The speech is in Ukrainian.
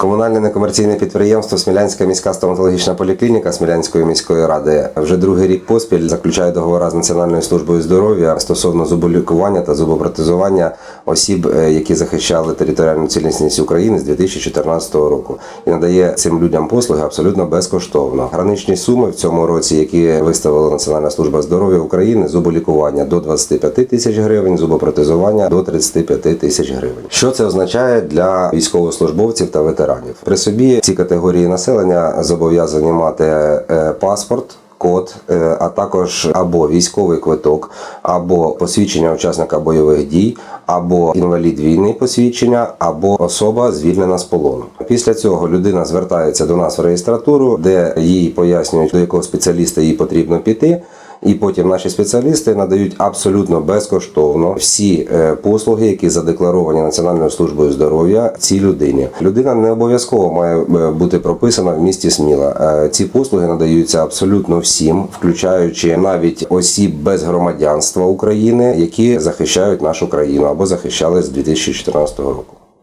Комунальне некомерційне підприємство Смілянська міська стоматологічна поліклініка Смілянської міської ради вже другий рік поспіль заключає договори з Національною службою здоров'я стосовно зуболікування та зубопротезування осіб, е, які захищали територіальну цілісність України з 2014 року, і надає цим людям послуги абсолютно безкоштовно. Граничні суми в цьому році, які виставила Національна служба здоров'я України, зуболікування до 25 тисяч гривень, зубопротезування до 35 тисяч гривень. Що це означає для військовослужбовців та ветеранів? При собі ці категорії населення зобов'язані мати е, паспорт. Код, е, а також або військовий квиток, або посвідчення учасника бойових дій, або інвалід війни посвідчення, або особа звільнена з полону. Після цього людина звертається до нас в реєстратуру, де їй пояснюють, до якого спеціаліста їй потрібно піти. І потім наші спеціалісти надають абсолютно безкоштовно всі е, послуги, які задекларовані Національною службою здоров'я цій людині. Людина не обов'язково має е, бути прописана в місті Сміла. Е, Ці послуги надаються абсолютно всім, включаючи навіть осіб без громадянства України, які захищають нашу країну або захищали з 2014 року.